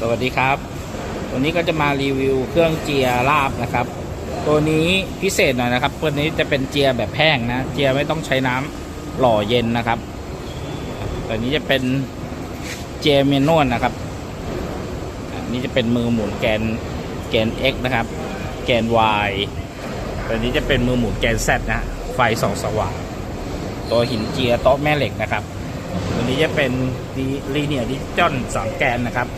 สวัสดีครับ วันนี้ก็จะมารีวิวเครื่องเจียร์ลาบนะครับ ตัวนี้พิเศษหน่อยนะครับตัวนี้จะเป็นเจียร์แบบแห้งนะ เจียร์ไม่ต้องใช้น้ำหล่อเย็นนะครับตัวนี้จะเป็นเจียร์เมนวลนะครับอันนี้จะเป็นมือหมุนแกนแกน X นะครับ แกน Y ตัวนี้จะเป็นมือหมุนแกน Z นะ ไฟสองสว่าง ตัวหินเจียร์โต๊ะแม่เหล็กนะครับ ตัวนี้จะเป็นลีเนียดิจิตอลสองแกนนะครับ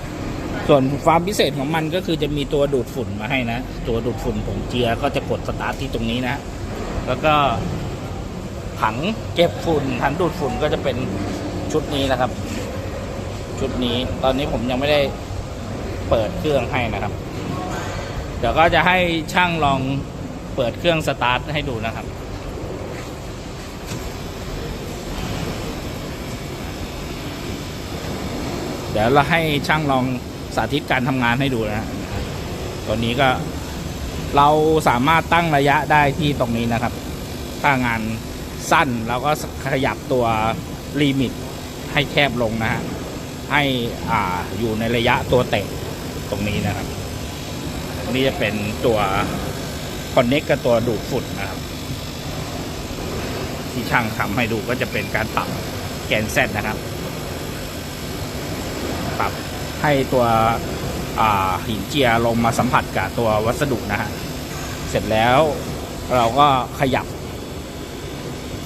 ส่วนความพิเศษของมันก็คือจะมีตัวดูดฝุ่นมาให้นะ ตัวดูดฝุ่นผงเจียก็จะกดสตาร์ทที่ตรงนี้นะ แล้วก็ถังเก็บฝุ่นถังดูดฝุ่นก็จะเป็นชุดนี้นะครับ ชุดนี้ตอนนี้ผมยังไม่ได้เปิดเครื่องให้นะครับ เดี๋ยวก็จะให้ช่างลองเปิดเครื่องสตาร์ทให้ดูนะครับเดี๋ยวเราให้ช่างลอง สาธิตการทำงานให้ดูนะตัวนี้ก็เราสามารถตั้งระยะได้ที่ตรงนี้นะครับ ถ้างานสั้นเราก็ขยับตัวลิมิตให้แคบลงนะฮะ ให้อ่าอยู่ในระยะตัวเตะตรงนี้นะครับ นี่จะเป็นตัวคอนเน็กกับตัวดูดฝุ่นนะครับ ที่ช่างทำให้ดูก็จะเป็นการปรับแกนเซตนะครับปรับ ให้ตัวหินเจียลงมาสัมผัสกับตัววัสดุนะฮะ เสร็จแล้วเราก็ขยับ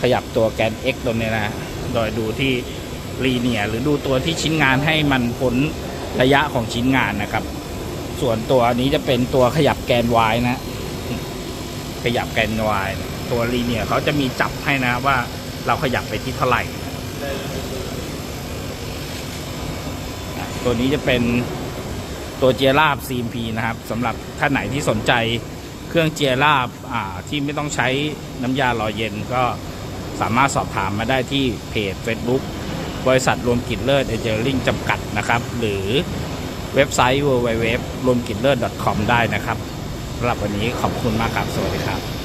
ขยับตัวแกน X ตรงนี้นะ โดยดูที่ลีเนียหรือดูตัวที่ชิ้นงานให้มันพ้นระยะของชิ้นงานนะครับ ส่วนตัวนี้จะเป็นตัวขยับแกน Y นะ ขยับแกน Y ตัวลีเนียเขาจะมีจับให้นะว่าเราขยับไปที่เท่าไหร่ อะ ตัวนี้จะเป็นตัวเจียราบ CMP นะครับสำหรับท่านไหนที่สนใจเครื่องเจียราบที่ไม่ต้องใช้น้ำยาล่อเย็นก็สามารถสอบถามมาได้ที่เพจ Facebook บริษัทรวมกิจเลิศเอเจอริงจำกัดนะครับ หรือเว็บไซต์ www รวมกิจเลิศ .com ได้นะครับสำหรับวันนี้ขอบคุณมากครับ สวัสดีครับ